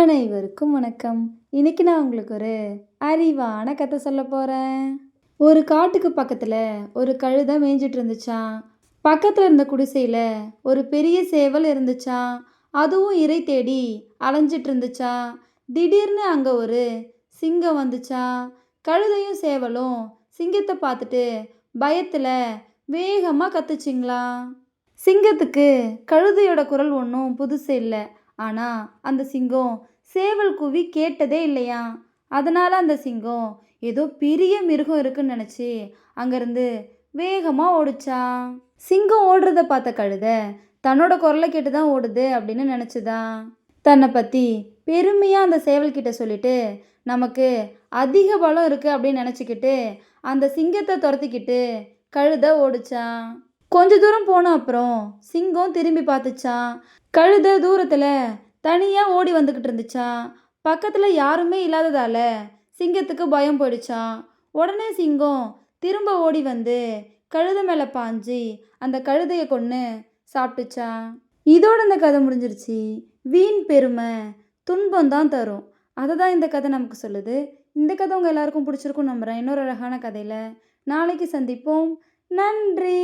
அனைவருக்கும் வணக்கம். இன்னைக்கு நான் உங்களுக்கு ஒரு அறிவான கதை சொல்ல போகிறேன் ஒரு காட்டுக்கு பக்கத்தில் ஒரு கழுதை மேய்ஞ்சிட்டு இருந்துச்சான் பக்கத்தில் இருந்த குடிசையில் ஒரு பெரிய சேவல் இருந்துச்சான் அதுவும் இறை தேடி அலைஞ்சிட்டு இருந்துச்சா? திடீர்னு அங்கே ஒரு சிங்கம் வந்துச்சா? கழுதையும் சேவலும் சிங்கத்தை பார்த்துட்டு பயத்தில் வேகமாக கத்துச்சிங்களா? சிங்கத்துக்கு கழுதையோட குரல் ஒன்றும் புதுசு இல்லை. ஆனால் அந்த சிங்கம் சேவல் கூவி கேட்டதே இல்லையா? அதனால் அந்த சிங்கம் ஏதோ பெரிய மிருகம் இருக்குன்னு நினச்சி அங்கேருந்து வேகமாக ஓடிச்சா? சிங்கம் ஓடுறத பார்த்த கழுத தன்னோட குரலை கேட்டு தான் ஓடுது அப்படின்னு நினச்சிதான் தன்னை பற்றி பெருமையாக அந்த சேவல்கிட்ட சொல்லிட்டு நமக்கு அதிக பலம் இருக்குது அப்படின்னு நினச்சிக்கிட்டு அந்த சிங்கத்தை துரத்திக்கிட்டு கழுதை ஓடிச்சான் கொஞ்ச தூரம் போன அப்புறம் சிங்கம் திரும்பி பார்த்துச்சான் கழுதை தூரத்தில் தனியாக ஓடி வந்துக்கிட்டு இருந்துச்சான் பக்கத்தில் யாருமே இல்லாததால சிங்கத்துக்கு பயம் போயிடுச்சான் உடனே சிங்கம் திரும்ப ஓடி வந்து கழுத மேலே பாஞ்சி அந்த கழுதையை கொன்று சாப்பிட்டுச்சான் இதோட இந்த கதை முடிஞ்சிருச்சு. வீண் பெருமை துன்பம் தான் தரும். அதை தான் இந்த கதை நமக்கு சொல்லுது. இந்த கதை உங்கள் எல்லாருக்கும் பிடிச்சிருக்கும் நம்புகிறேன் இன்னொரு அழகான கதையில் நாளைக்கு சந்திப்போம். நன்றி.